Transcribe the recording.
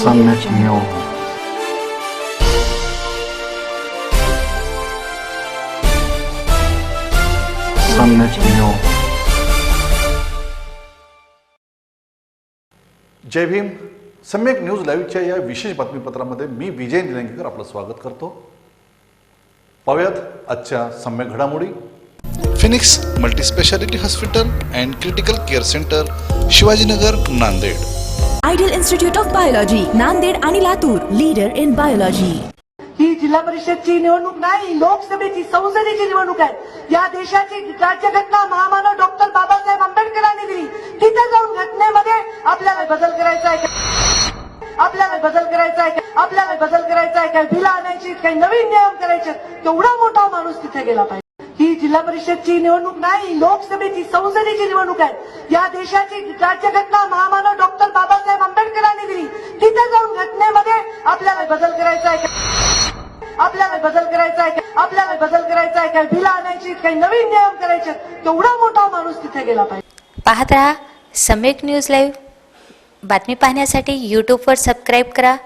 सम्यक न्यूज जय भीम. सम्यक न्यूज लाईव्हच्या या विशेष बातमीपत्रामध्ये मी विजय निलंगेकर आपलं स्वागत करतो. पाहूयात आजच्या सम्यक घडामोडी. Phoenix multispeciality hospital and critical care centre Shivajinagar Nanded. Ideal institute of biology Nanded आणि लातूर लीडर इन बायोलॉजी ही जिल्हा परिषदची निवडणूक नाही लोकसभेची संसदेची निवडणूक आहे. या देशाची राज्यघटना महामानव डॉक्टर बाबासाहेब आंबेडकरांनी दिली. तिथे जाऊन घटनेमध्ये आपल्याला बदल करायचा आहे का? आपल्याला बदल करायचा आहे आपल्याला बदल करायचा आहे काय बिलं आणायची काही नवीन नियम करायचे तेवढा मोठा माणूस तिथे गेला पाहिजे. ही जिल्हा परिषदची निवडणूक नाही लोकसभेची संसदेची निवडणूक आहे. या देशाची राज्यघटना महामानव डॉक्टर बाबासाहेब आंबेडकरांनी दिली. तिथे जाऊन घटनेमध्ये आपल्याला बदल करायचा आहे का? आपल्याला बदल करायचा आहे आपल्याला बदल करायचा आहे काय बिलं आणायची काही नवीन नियम करायचे तेवढा मोठा माणूस तिथे गेला पाहिजे. पाहत राहा सम्यक न्यूज लाईव्ह. बातमी पाहण्यासाठी यूट्यूबवर सबस्क्राईब करा.